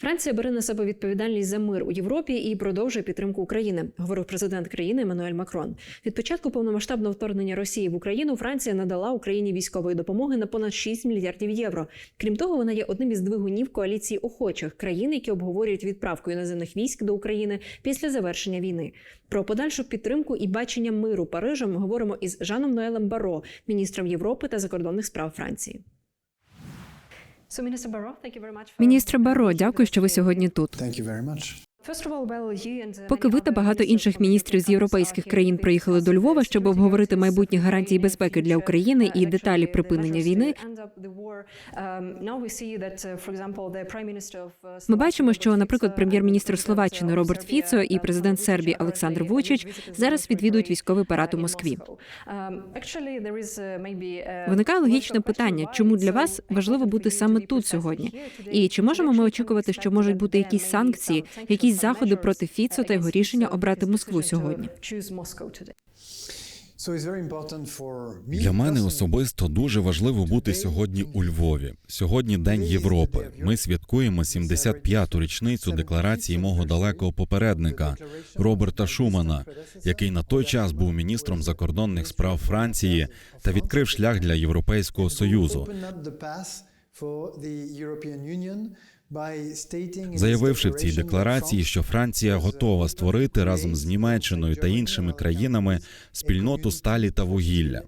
Франція бере на себе відповідальність за мир у Європі і продовжує підтримку України, говорив президент країни Еммануель Макрон. Від початку повномасштабного вторгнення Росії в Україну Франція надала Україні військової допомоги на понад 6 мільярдів євро. Крім того, вона є одним із двигунів коаліції охочих країн, які обговорюють відправку іноземних військ до України після завершення війни. Про подальшу підтримку і бачення миру Парижем говоримо із Жаном Ноелем Баро, міністром Європи та закордонних справ Франції. Міністре Баро, дякую, що ви сьогодні тут. Поки ви та багато інших міністрів з європейських країн приїхали до Львова, щоб обговорити майбутні гарантії безпеки для України і деталі припинення війни. Ми бачимо, що, наприклад, прем'єр-міністр Словаччини Роберт Фіцо і президент Сербії Олександр Вучич зараз відвідують військовий парад у Москві. Виникає логічне питання, чому для вас важливо бути саме тут сьогодні? І чи можемо ми очікувати, що можуть бути якісь санкції, якісь заходи проти Фіцо та його рішення обрати Москву сьогодні? Для мене особисто дуже важливо бути сьогодні у Львові. Сьогодні День Європи. Ми святкуємо 75-ту річницю декларації мого далекого попередника Роберта Шумана, який на той час був міністром закордонних справ Франції та відкрив шлях для Європейського союзу. Заявивши в цій декларації, що Франція готова створити разом з Німеччиною та іншими країнами спільноту сталі та вугілля.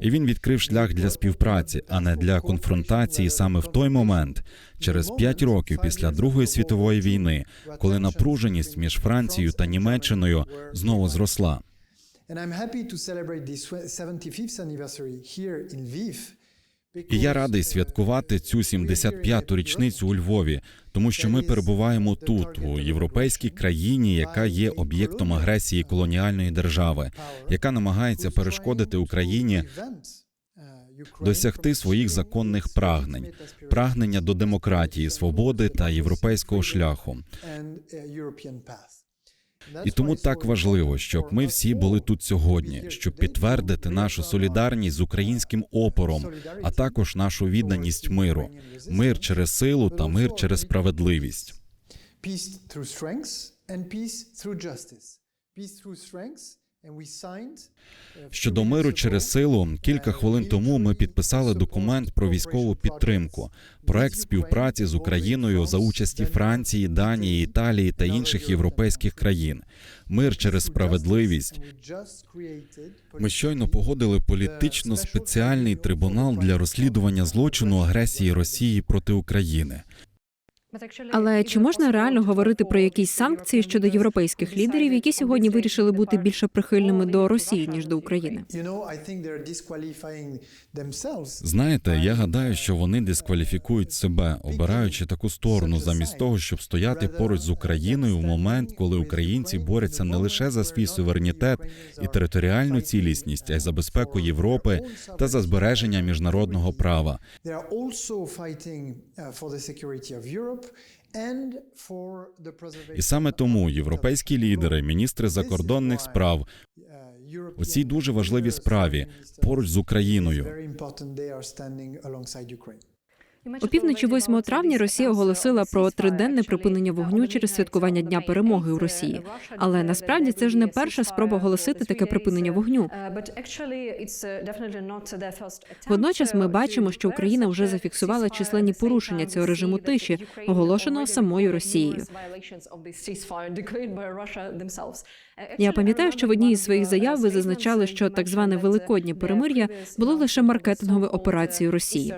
І він відкрив шлях для співпраці, а не для конфронтації саме в той момент, через п'ять років після Другої світової війни, коли напруженість між Францією та Німеччиною знову зросла. And I'm happy to celebrate this 75th anniversary here in Lviv. І я радий святкувати цю 75-ту річницю у Львові, тому що ми перебуваємо тут, у європейській країні, яка є об'єктом агресії колоніальної держави, яка намагається перешкодити Україні досягти своїх законних прагнень, прагнення до демократії, свободи та європейського шляху. І тому так важливо, щоб ми всі були тут сьогодні, щоб підтвердити нашу солідарність з українським опором, а також нашу відданість миру, мир через силу та мир через справедливість. Peace through strength and peace through justice. Peace through strength uh, Щодо миру через силу, кілька хвилин тому ми підписали документ про військову підтримку, проект співпраці з Україною за участі Франції, Данії, Італії та інших європейських країн. Мир через справедливість. Ми щойно погодили політично спеціальний трибунал для розслідування злочину агресії Росії проти України. Але чи можна реально говорити про якісь санкції щодо європейських лідерів, які сьогодні вирішили бути більше прихильними до Росії ніж до України? Знаєте, я гадаю, що вони дискваліфікують себе, обираючи таку сторону, замість того, щоб стояти поруч з Україною в момент, коли українці борються не лише за свій суверенітет і територіальну цілісність, а й за безпеку Європи та за збереження міжнародного права. І саме тому європейські лідери, міністри закордонних справ uh, у цій дуже важливій справі поруч з Україною. Опівночі 8 травня Росія оголосила про триденне припинення вогню через святкування Дня перемоги у Росії. Але насправді це ж не перша спроба оголосити таке припинення вогню. Водночас ми бачимо, що Україна вже зафіксувала численні порушення цього режиму тиші, оголошеного самою Росією. Я пам'ятаю, що в одній із своїх заяв ви зазначали, що так зване великоднє перемир'я було лише маркетинговою операцією Росії.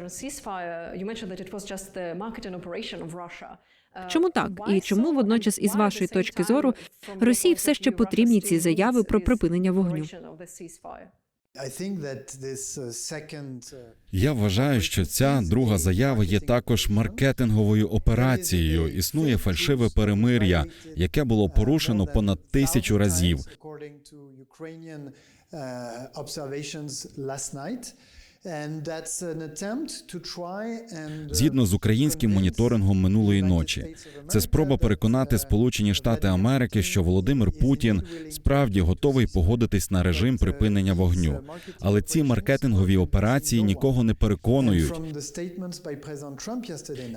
Чому так? І чому водночас, із вашої точки зору, Росії все ще потрібні ці заяви про припинення вогню? Uh, uh, Я вважаю, що ця друга заява є також маркетинговою операцією. Існує фальшиве перемир'я, яке було порушено понад тисячу разів. Uh, uh, Згідно з українським моніторингом минулої ночі, це спроба переконати uh, Сполучені Штати Америки, що Володимир Путін справді готовий погодитись на режим припинення вогню. Але ці маркетингові операції нікого не переконують.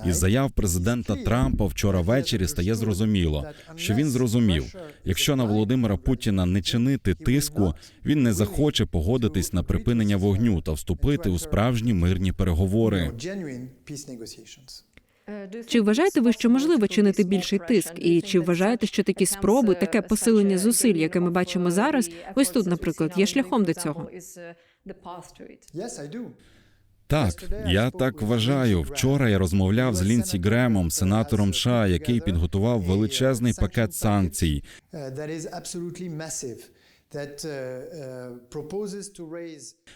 Із заяв президента Трампа вчора ввечері стає зрозуміло, що він зрозумів, якщо на Володимира Путіна не чинити тиску, він не захоче погодитись на припинення вогню та вступити у справжні мирні переговори. Чи вважаєте ви, що можливо чинити більший тиск? І чи вважаєте, що такі спроби, таке посилення зусиль, яке ми бачимо зараз, ось тут, наприклад, є шляхом до цього? Так, я так вважаю. Вчора я розмовляв з Лінсі Гремом, сенатором США, який підготував величезний пакет санкцій,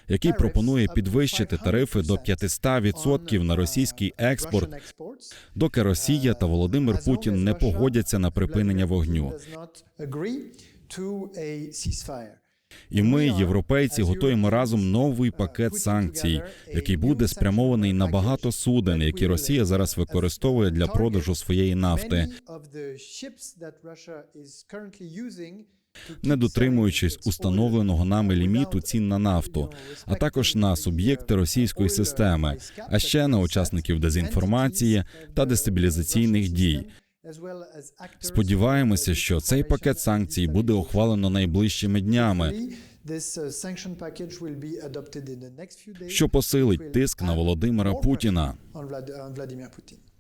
який пропонує підвищити тарифи до 500% на російський експорт, доки Росія та Володимир Путін не погодяться на припинення вогню. І ми, європейці, готуємо разом новий пакет санкцій, який буде спрямований на багато суден, які Росія зараз використовує для продажу своєї нафти, не дотримуючись установленого нами ліміту цін на нафту, а також на суб'єкти російської системи, а ще на учасників дезінформації та дестабілізаційних дій. Сподіваємося, що цей пакет санкцій буде ухвалено найближчими днями, що посилить тиск на Володимира Путіна.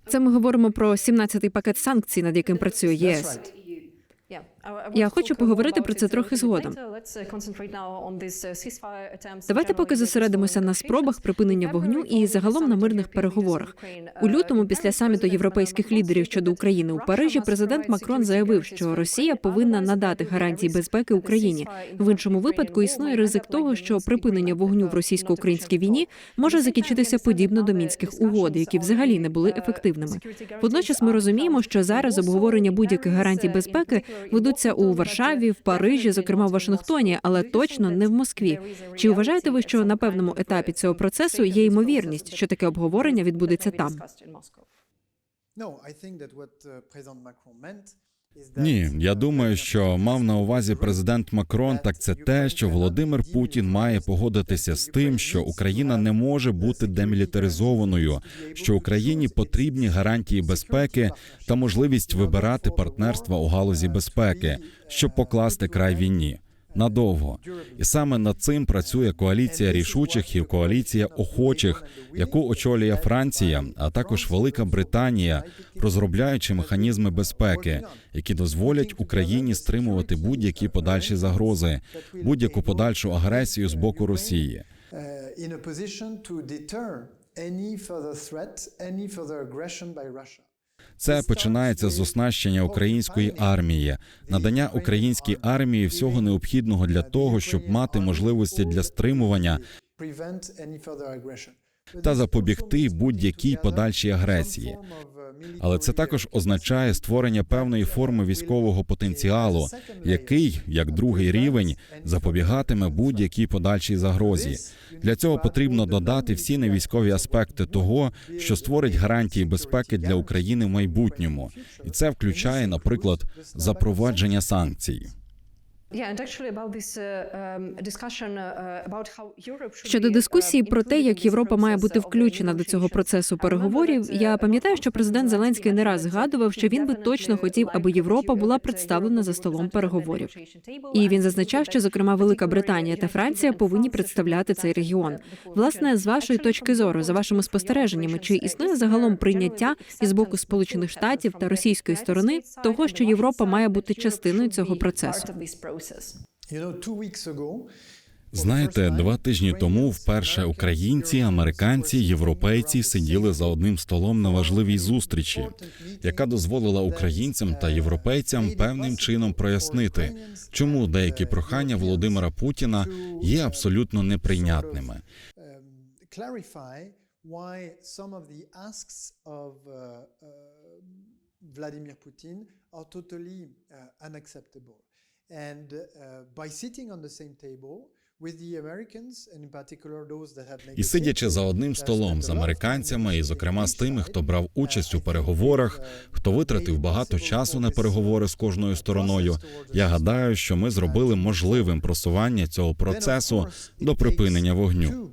Це ми говоримо про 17-й пакет санкцій, над яким працює ЄС. Я хочу поговорити про це uh, трохи згодом. Давайте поки зосередимося на спробах припинення вогню і загалом на мирних переговорах. У лютому, після саміту європейських лідерів щодо України у Парижі, президент Макрон заявив, що Росія повинна надати гарантії безпеки Україні. В іншому випадку існує ризик того, що припинення вогню в російсько-українській війні може закінчитися подібно до мінських угод, які взагалі не були ефективними. Водночас ми розуміємо, що зараз обговорення будь-яких гарантій безпеки ведуться у Варшаві, в Парижі, зокрема в Вашингтоні, але точно не в Москві. Чи вважаєте ви, що на певному етапі цього процесу є ймовірність, що таке обговорення відбудеться там? Ні, я думаю, що мав на увазі президент Макрон, так це те, що Володимир Путін має погодитися з тим, що Україна не може бути демілітаризованою, що Україні потрібні гарантії безпеки та можливість вибирати партнерства у галузі безпеки, щоб покласти край війні. Надовго і саме над цим працює коаліція рішучих і коаліція охочих, яку очолює Франція, а також Велика Британія, розробляючи механізми безпеки, які дозволять Україні стримувати будь-які подальші загрози, будь-яку подальшу агресію з боку Росії. in a position any further threat, any further aggression by Russia. Це починається з оснащення української армії, надання українській армії всього необхідного для того, щоб мати можливості для стримування Та запобігти будь-якій подальшій агресії. Але це також означає створення певної форми військового потенціалу, який, як другий рівень, запобігатиме будь-якій подальшій загрозі. Для цього потрібно додати всі невійськові аспекти того, що створить гарантії безпеки для України в майбутньому, і це включає, наприклад, запровадження санкцій. Щодо дискусії про те, як Європа має бути включена до цього процесу переговорів, я пам'ятаю, що президент Зеленський не раз згадував, що він би точно хотів, аби Європа була представлена за столом переговорів. І він зазначав, що зокрема Велика Британія та Франція повинні представляти цей регіон. Власне, з вашої точки зору, за вашими спостереженнями, чи існує загалом прийняття із боку Сполучених Штатів та російської сторони того, що Європа має бути частиною цього процесу? You know, two weeks ago, Знаєте, два тижні тому вперше українці, американці, європейці сиділи за одним столом на важливій зустрічі, яка дозволила українцям та європейцям певним чином прояснити, чому деякі прохання Володимира Путіна є абсолютно неприйнятними. asks of uh, uh, Vladimir Putin are totally unacceptable. And uh, by sitting on the same table, with the Americans, and in particular those that have І сидячи за одним столом з американцями, і зокрема з тими, хто брав uh, участь у переговорах, it was, uh, хто витратив багато часу на переговори з кожною стороною, я гадаю, що ми зробили можливим просування цього процесу до припинення вогню.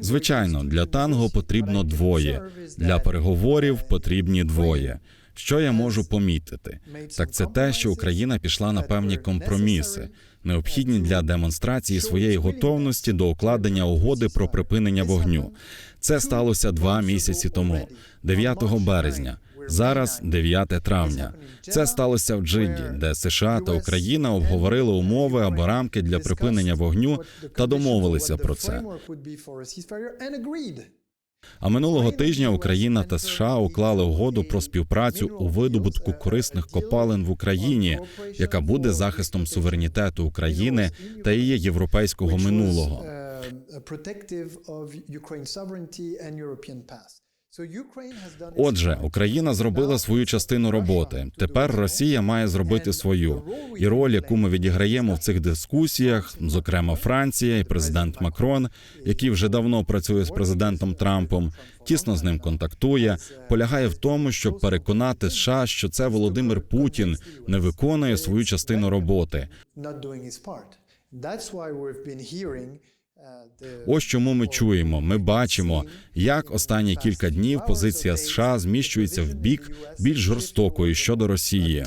Звичайно, для танго потрібно двоє, для переговорів потрібні двоє. Що я можу помітити? Так це те, що Україна пішла на певні компроміси, необхідні для демонстрації своєї готовності до укладення угоди про припинення вогню. Це сталося два місяці тому, 9 березня. Зараз 9 травня. Це сталося в Джидді, де США та Україна обговорили умови або рамки для припинення вогню та домовилися про це. А минулого тижня Україна та США уклали угоду про співпрацю у видобутку корисних копалин в Україні, яка буде захистом суверенітету України та її європейського минулого. Отже, Україна зробила свою частину роботи. Тепер Росія має зробити свою. І роль, яку ми відіграємо в цих дискусіях, зокрема Франція і президент Макрон, який вже давно працює з президентом Трампом, тісно з ним контактує, полягає в тому, щоб переконати США, що це Володимир Путін не виконує свою частину роботи. Ось чому ми чуємо. Ми бачимо, як останні кілька днів позиція США зміщується в бік більш жорстокої щодо Росії.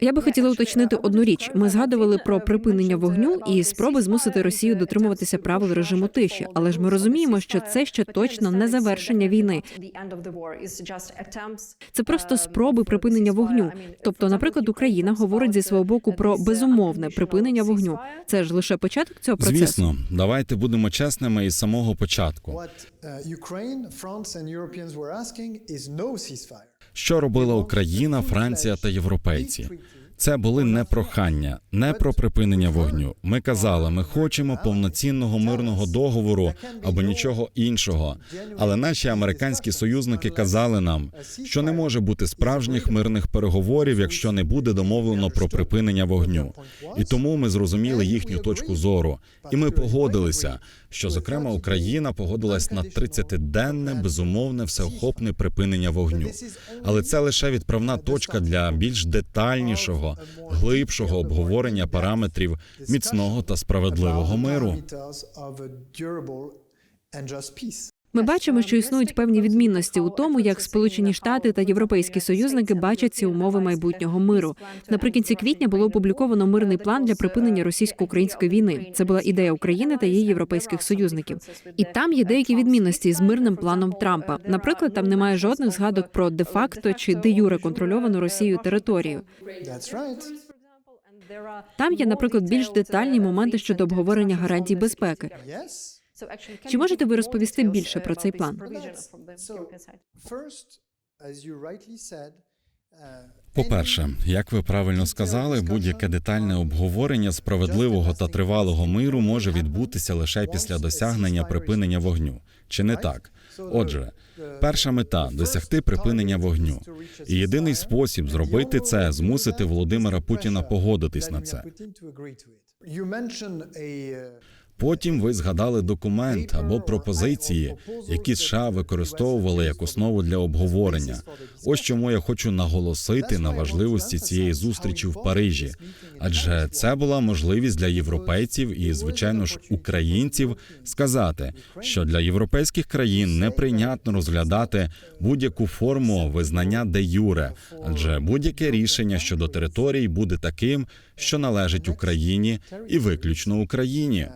Я би хотіла уточнити одну річ. Ми згадували про припинення вогню і спроби змусити Росію дотримуватися правил режиму тиші, але ж ми розуміємо, що це ще точно не завершення війни. Це просто спроби припинення вогню. Тобто, наприклад, Україна говорить зі свого боку про безумовне припинення вогню. Це ж лише початок цього процесу. Звісно, давайте будемо чесними із самого початку. What uh, Ukraine, France and Europeans were asking is no ceasefire. Що робила Україна, Франція та європейці? Це були не прохання, не про припинення вогню. Ми казали, ми хочемо повноцінного мирного договору або нічого іншого. Але наші американські союзники казали нам, що не може бути справжніх мирних переговорів, якщо не буде домовлено про припинення вогню. І тому ми зрозуміли їхню точку зору, і ми погодилися, що зокрема Україна погодилась на 30-денне безумовне всеохопне припинення вогню. Але це лише відправна точка для більш детальнішого, глибшого обговорення параметрів міцного та справедливого миру. Ми бачимо, що існують певні відмінності у тому, як Сполучені Штати та європейські союзники бачать ці умови майбутнього миру. Наприкінці квітня було опубліковано мирний план для припинення російсько-української війни. Це була ідея України та її європейських союзників. І там є деякі відмінності з мирним планом Трампа. Наприклад, там немає жодних згадок про де-факто чи де юре контрольовану Росією територію. Там є, наприклад, більш детальні моменти щодо обговорення гарантій безпеки. Чи можете ви розповісти більше про цей план? Uh, По-перше, як ви правильно сказали, будь-яке детальне обговорення справедливого та тривалого миру може відбутися лише після досягнення припинення вогню. Чи не так? Отже, перша мета досягти припинення вогню. І єдиний спосіб зробити це змусити Володимира Путіна погодитись на це. Потім ви згадали документ або пропозиції, які США використовували як основу для обговорення. Ось чому я хочу наголосити на важливості цієї зустрічі в Парижі, адже це була можливість для європейців і, звичайно ж, українців сказати, що для європейських країн неприйнятно розглядати будь-яку форму визнання де юре, адже будь-яке рішення щодо територій буде таким, що належить Україні і виключно Україні.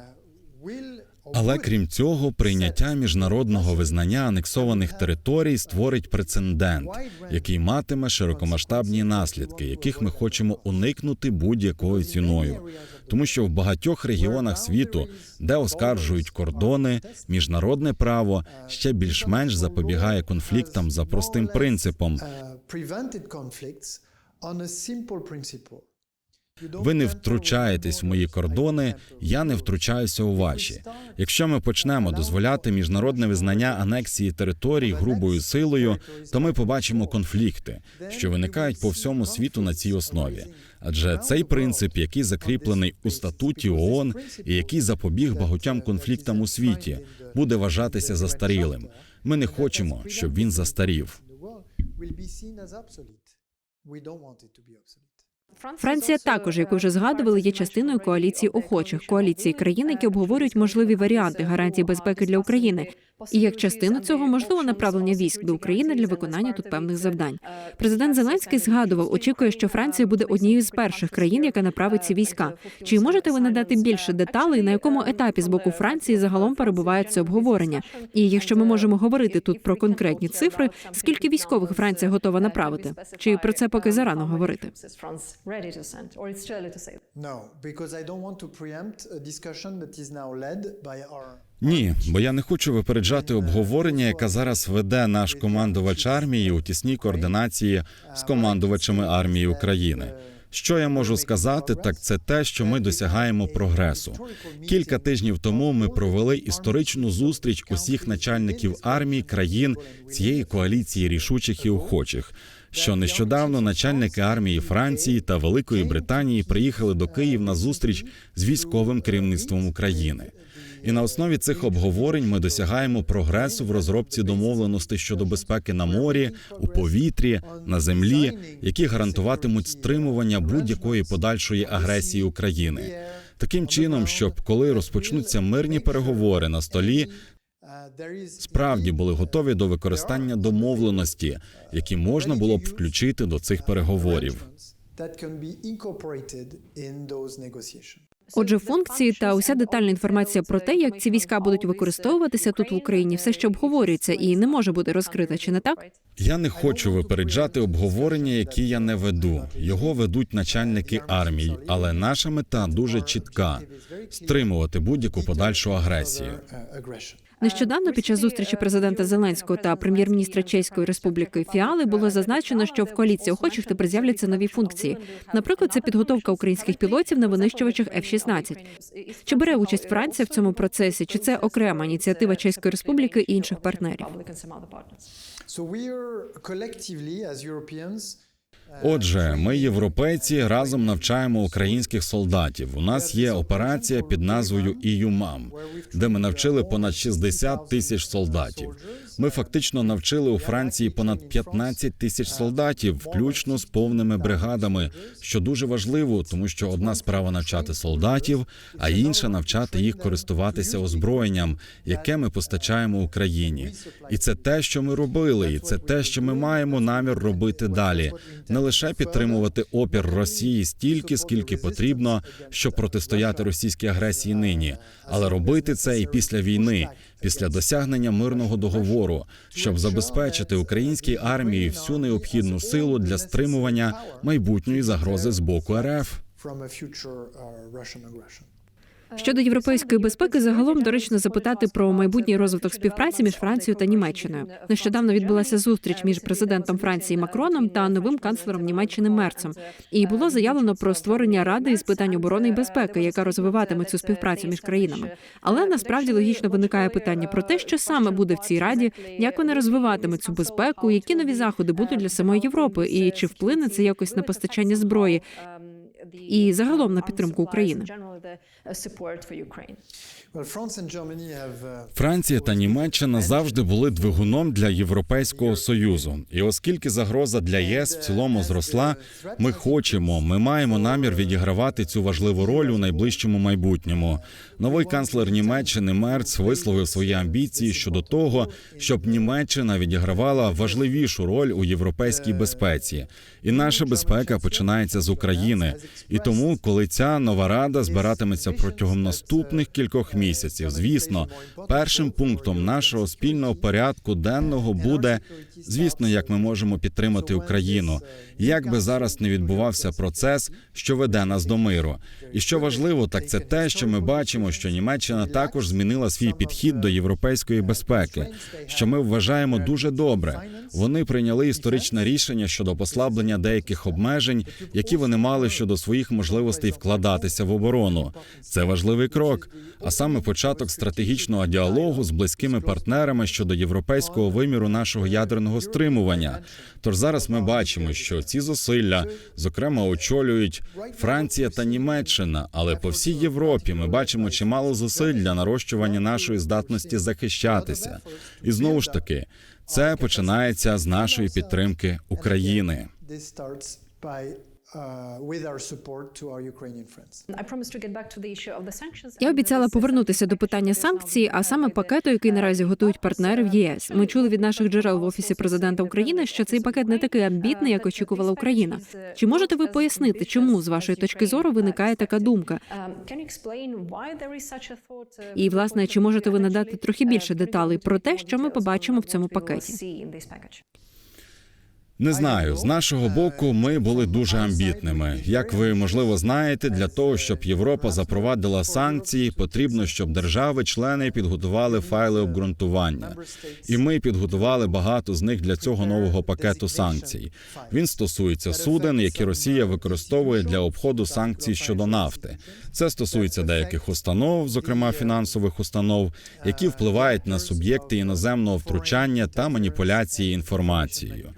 Але крім цього, прийняття міжнародного визнання анексованих територій створить прецедент, який матиме широкомасштабні наслідки, яких ми хочемо уникнути будь-якою ціною. Тому що в багатьох регіонах світу, де оскаржують кордони, міжнародне право ще більш-менш запобігає конфліктам за простим принципом. Ви не втручаєтесь в мої кордони, я не втручаюся у ваші. Якщо ми почнемо дозволяти міжнародне визнання анексії територій грубою силою, то ми побачимо конфлікти, що виникають по всьому світу на цій основі. Адже цей принцип, який закріплений у статуті ООН і який запобіг багатьом конфліктам у світі, буде вважатися застарілим. Ми не хочемо, щоб він застарів. Франція також, як ви вже згадували, є частиною коаліції охочих коаліції країн, які обговорюють можливі варіанти гарантій безпеки для України. І як частину цього можливо направлення військ до України для виконання тут певних завдань. Президент Зеленський згадував, очікує, що Франція буде однією з перших країн, яка направить ці війська. Чи можете ви надати більше деталей, на якому етапі з боку Франції загалом перебуває це обговорення? І якщо ми можемо говорити тут про конкретні цифри, скільки військових Франція готова направити? Чи про це поки зарано говорити? No, because I don't want to preempt a discussion that is now led by our Ні, бо я не хочу випереджати обговорення, яке зараз веде наш командувач армії у тісній координації з командувачами армії України. Що я можу сказати, так це те, що ми досягаємо прогресу. Кілька тижнів тому ми провели історичну зустріч усіх начальників армій країн цієї коаліції рішучих і охочих. Що нещодавно начальники армії Франції та Великої Британії приїхали до Київ на зустріч з військовим керівництвом України. І на основі цих обговорень ми досягаємо прогресу в розробці домовленостей щодо безпеки на морі, у повітрі, на землі, які гарантуватимуть стримування будь-якої подальшої агресії України. Таким чином, щоб коли розпочнуться мирні переговори на столі, справді були готові до використання домовленості, які можна було б включити до цих переговорів. Отже, функції та уся детальна інформація про те, як ці війська будуть використовуватися тут в Україні, все ще обговорюється і не може бути розкрита, чи не так? Я не хочу випереджати обговорення, які я не веду. Його ведуть начальники армій, але наша мета дуже чітка: стримувати будь-яку подальшу агресію. Нещодавно під час зустрічі президента Зеленського та прем'єр-міністра Чеської республіки Фіали було зазначено, що в коаліції охочих тепер з'являться нові функції. Наприклад, це підготовка українських пілотів на винищувачах F-16. Чи бере участь Франція в цьому процесі? Чи це окрема ініціатива Чеської республіки і інших партнерів? Отже, ми, європейці, разом навчаємо українських солдатів. У нас є операція під назвою «ІЮМАМ», де ми навчили понад 60 тисяч солдатів. Ми фактично навчили у Франції понад 15 тисяч солдатів, включно з повними бригадами, що дуже важливо, тому що одна справа навчати солдатів, а інша навчати їх користуватися озброєнням, яке ми постачаємо Україні. І це те, що ми робили, і це те, що ми маємо намір робити далі. Лише підтримувати опір Росії стільки, скільки потрібно, щоб протистояти російській агресії нині, але робити це і після війни, після досягнення мирного договору, щоб забезпечити українській армії всю необхідну силу для стримування майбутньої загрози з боку РФ. from a future uh. Щодо європейської безпеки, загалом доречно запитати про майбутній розвиток співпраці між Францією та Німеччиною. Нещодавно відбулася зустріч між президентом Франції Макроном та новим канцлером Німеччини Мерцем. І було заявлено про створення ради із питань оборони і безпеки, яка розвиватиме цю співпрацю між країнами. Але насправді логічно виникає питання про те, що саме буде в цій раді, як вони розвиватимуть цю безпеку, які нові заходи будуть для самої Європи, і чи вплине це якось на постачання зброї і загалом на підтримку України. Have uh, Франція та Німеччина завжди були двигуном для Європейського союзу. І оскільки загроза для ЄС в цілому зросла, ми хочемо, ми маємо намір відігравати цю важливу роль у найближчому майбутньому. Новий канцлер Німеччини Мерц висловив свої амбіції щодо того, щоб Німеччина відігравала важливішу роль у європейській безпеці. І наша безпека починається з України. І тому, коли ця нова рада збирає розглядатиметься протягом наступних кількох місяців. Звісно, першим пунктом нашого спільного порядку денного буде, звісно, як ми можемо підтримати Україну, як би зараз не відбувався процес, що веде нас до миру. І що важливо, так це те, що ми бачимо, що Німеччина також змінила свій підхід до європейської безпеки, що ми вважаємо дуже добре. Вони прийняли історичне рішення щодо послаблення деяких обмежень, які вони мали щодо своїх можливостей вкладатися в оборону. Це важливий крок, а саме початок стратегічного діалогу з близькими партнерами щодо європейського виміру нашого ядерного стримування. Тож зараз ми бачимо, що ці зусилля, зокрема, очолюють Франція та Німеччина, але по всій Європі ми бачимо чимало зусиль для нарощування нашої здатності захищатися. І знову ж таки, це починається з нашої підтримки України. This starts by uh, with our support to our Ukrainian friends. Я обіцяла повернутися до питання санкцій, а саме пакету, який наразі готують партнери в ЄС. Ми чули від наших джерел в офісі президента України, що цей пакет не такий амбітний, як очікувала Україна. Чи можете ви пояснити, чому з вашої точки зору виникає така думка? І власне, чи можете ви надати трохи більше деталей про те, що ми побачимо в цьому пакеті? Не знаю, з нашого боку ми були дуже амбітними. Як ви можливо знаєте, для того, щоб Європа запровадила санкції, потрібно, щоб держави-члени підготували файли обґрунтування. І ми підготували багато з них для цього нового пакету санкцій. Він стосується суден, які Росія використовує для обходу санкцій щодо нафти. Це стосується деяких установ, зокрема фінансових установ, які впливають на суб'єкти іноземного втручання та маніпуляції інформацією.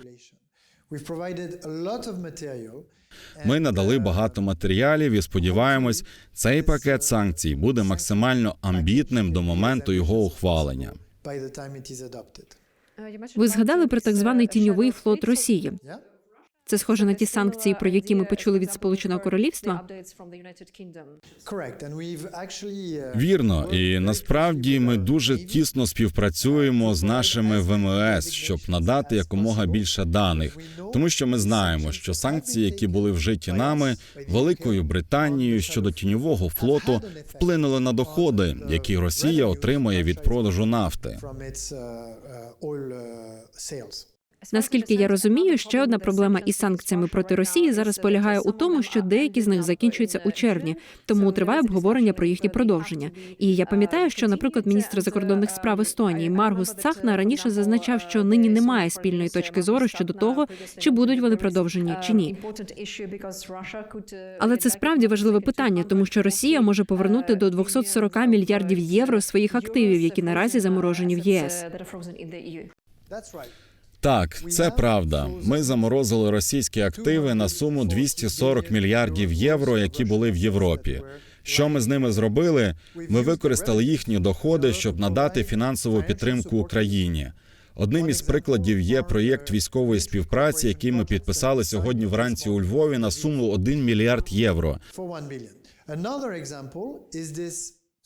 Ми надали багато матеріалів і сподіваємось, цей пакет санкцій буде максимально амбітним до моменту його ухвалення. Ви згадали про так званий тіньовий флот Росії. Це схоже на ті санкції, про які ми почули від Сполученого Королівства. Uh, Вірно, і насправді ми дуже тісно співпрацюємо з нашими ВМС, щоб надати якомога більше даних, тому що ми знаємо, що санкції, які були вжиті нами, Великою Британією щодо тіньового флоту, вплинули на доходи, які Росія отримує від продажу нафти. Наскільки я розумію, ще одна проблема із санкціями проти Росії зараз полягає у тому, що деякі з них закінчуються у червні, тому триває обговорення про їхнє продовження. І я пам'ятаю, що, наприклад, міністр закордонних справ Естонії Маргус Цахна раніше зазначав, що нині немає спільної точки зору щодо того, чи будуть вони продовжені чи ні. Але це справді важливе питання, тому що Росія може повернути до 240 мільярдів євро своїх активів, які наразі заморожені в ЄС. Так, це правда. Ми заморозили російські активи на суму 240 мільярдів євро, які були в Європі. Що ми з ними зробили? Ми використали їхні доходи, щоб надати фінансову підтримку Україні. Одним із прикладів є проєкт військової співпраці, який ми підписали сьогодні вранці у Львові на суму 1 мільярд євро.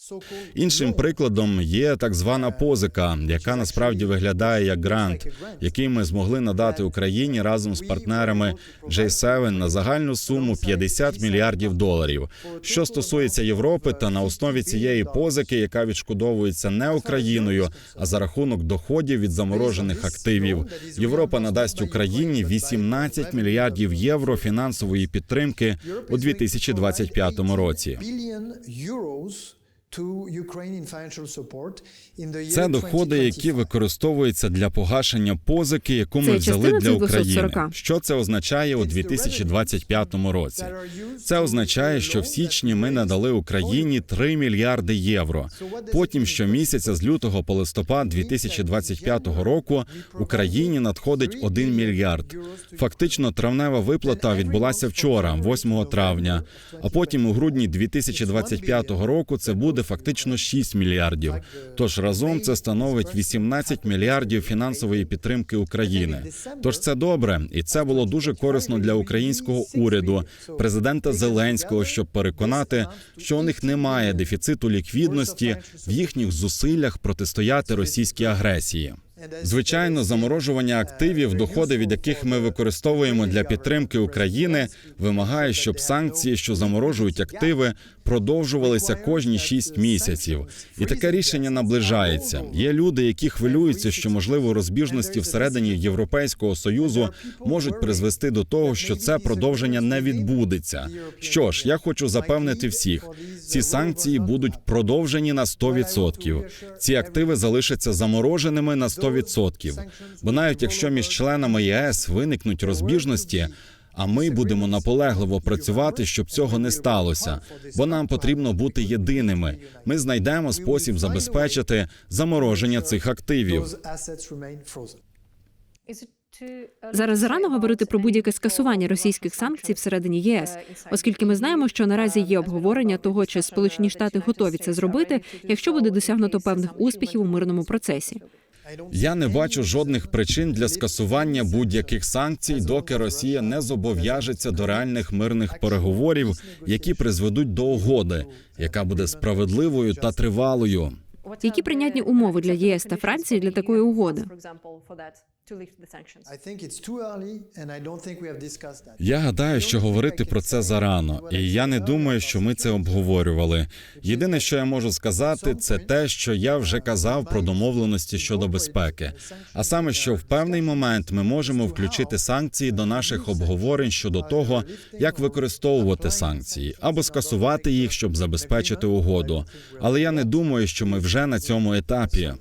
For 1 billion. Another example is this so-called Іншим прикладом є так звана позика, яка насправді виглядає як грант, який ми змогли надати Україні разом з партнерами J7 на загальну суму 50 мільярдів доларів. Що стосується Європи, то на основі цієї позики, яка відшкодовується не Україною, а за рахунок доходів від заморожених активів, Європа надасть Україні 18 мільярдів євро фінансової підтримки у 2025 році. Це доходи, які використовуються для погашення позики, яку ми Це взяли для України. Що це означає у 2025 році? Це означає, що в січні ми надали Україні 3 мільярди євро. Потім щомісяця з лютого по листопад 2025 року Україні надходить 1 мільярд. Фактично, травнева виплата відбулася вчора, 8 травня. А потім у грудні 2025 року це буде фактично 6 мільярдів. Тож разом це становить 18 мільярдів фінансової підтримки України. Тож це добре, і це було дуже корисно для українського уряду, президента Зеленського, щоб переконати, що у них немає дефіциту ліквідності в їхніх зусиллях протистояти російській агресії. Звичайно, заморожування активів, доходи від яких ми використовуємо для підтримки України, вимагає, щоб санкції, що заморожують активи, продовжувалися кожні шість місяців, і таке рішення наближається. Є люди, які хвилюються, що можливо розбіжності всередині Європейського союзу можуть призвести до того, що це продовження не відбудеться. Що ж, я хочу запевнити всіх, ці санкції будуть продовжені на 100%. Ці активи залишаться замороженими на 100%. Бо навіть якщо між членами ЄС виникнуть розбіжності. А ми будемо наполегливо працювати, щоб цього не сталося, бо нам потрібно бути єдиними. Ми знайдемо спосіб забезпечити замороження цих активів. Зараз зарано говорити про будь-яке скасування російських санкцій всередині ЄС, оскільки ми знаємо, що наразі є обговорення того, чи Сполучені Штати готові це зробити, якщо буде досягнуто певних успіхів у мирному процесі. Я не бачу жодних причин для скасування будь-яких санкцій, доки Росія не зобов'яжеться до реальних мирних переговорів, які призведуть до угоди, яка буде справедливою та тривалою. Які прийнятні умови для ЄС та Франції для такої угоди? I think it's too early, and I don't think we have discussed that. Я гадаю, що говорити про це зарано, і я не думаю, що ми це обговорювали. Єдине, що я можу сказати, це те, що я вже казав про домовленості щодо безпеки. А саме, що в певний момент ми можемо включити санкції до наших обговорень щодо того, як використовувати санкції або скасувати їх, щоб забезпечити угоду. Але я не думаю, що ми вже на цьому етапі.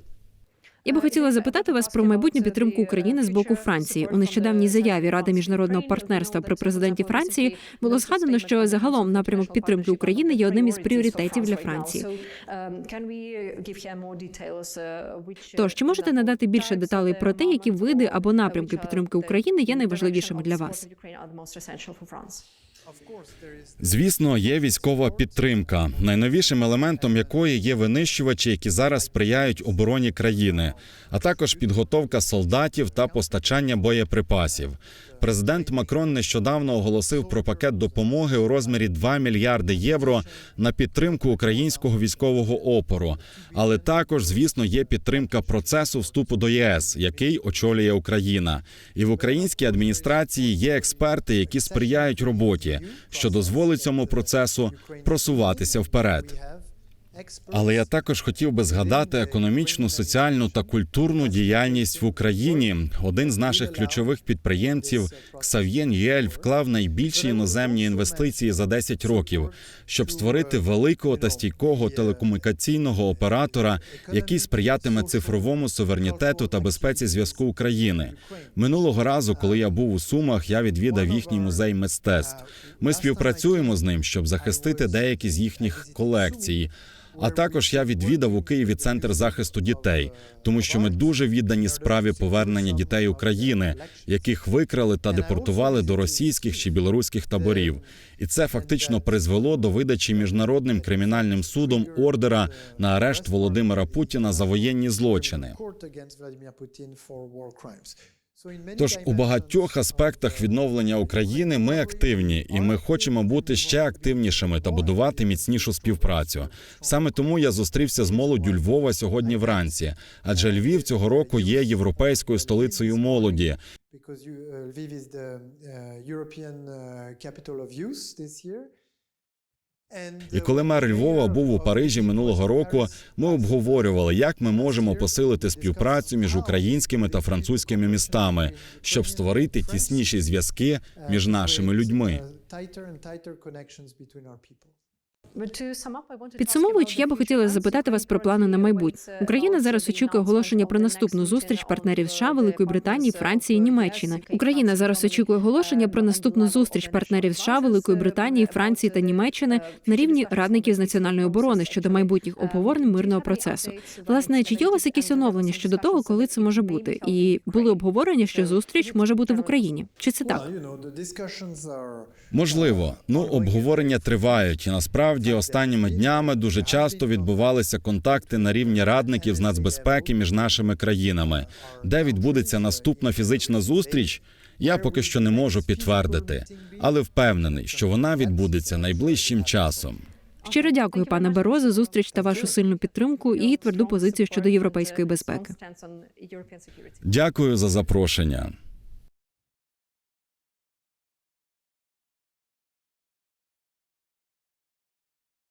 Я би хотіла запитати вас про майбутню підтримку України з боку Франції. У нещодавній заяві Ради міжнародного партнерства при президенті Франції було згадано, що загалом напрямок підтримки України є одним із пріоритетів для Франції. Тож чи можете надати більше деталей про те, які види або напрямки підтримки України є найважливішими для вас? Звісно, є військова підтримка, найновішим елементом якої є винищувачі, які зараз сприяють обороні країни, а також підготовка солдатів та постачання боєприпасів. Президент Макрон нещодавно оголосив про пакет допомоги у розмірі 2 мільярди євро на підтримку українського військового опору. Але також, звісно, є підтримка процесу вступу до ЄС, який очолює Україна. І в українській адміністрації є експерти, які сприяють роботі, що дозволить цьому процесу просуватися вперед. Але я також хотів би згадати економічну, соціальну та культурну діяльність в Україні. Один з наших ключових підприємців Ксав'єн Єль вклав найбільші іноземні інвестиції за 10 років, щоб створити великого та стійкого телекомунікаційного оператора, який сприятиме цифровому суверенітету та безпеці зв'язку України. Минулого разу, коли я був у Сумах, я відвідав їхній музей мистецтв. Ми співпрацюємо з ним, щоб захистити деякі з їхніх колекцій. А також я відвідав у Києві центр захисту дітей, тому що ми дуже віддані справі повернення дітей України, яких викрали та депортували до російських чи білоруських таборів. І це фактично призвело до видачі міжнародним кримінальним судом ордера на арешт Володимира Путіна за воєнні злочини. Тож у багатьох аспектах відновлення України ми активні, і ми хочемо бути ще активнішими та будувати міцнішу співпрацю. Саме тому я зустрівся з молоддю Львова сьогодні вранці, адже Львів цього року є європейською столицею молоді. because uh, Lviv is the uh, European uh, capital. І коли мер Львова був у Парижі минулого року, ми обговорювали, як ми можемо посилити співпрацю між українськими та французькими містами, щоб створити тісніші зв'язки між нашими людьми. Підсумовуючи, я би хотіла запитати вас про плани на майбутнє. Україна зараз очікує оголошення про наступну зустріч партнерів США, Великої Британії, Франції, Німеччини. Україна зараз очікує оголошення про наступну зустріч партнерів США, Великої Британії, Франції та Німеччини на рівні радників з національної оборони щодо майбутніх обговорень мирного процесу. Власне, чи є у вас якісь оновлення щодо того, коли це може бути? І були обговорення, що зустріч може бути в Україні? Чи це так? Можливо, ну обговорення тривають, і насправді останніми днями дуже часто відбувалися контакти на рівні радників з нацбезпеки між нашими країнами. Де відбудеться наступна фізична зустріч? Я поки що не можу підтвердити, але впевнений, що вона відбудеться найближчим часом. Щиро дякую, пане Беро, за зустріч та вашу сильну підтримку і тверду позицію щодо європейської безпеки. Дякую за запрошення.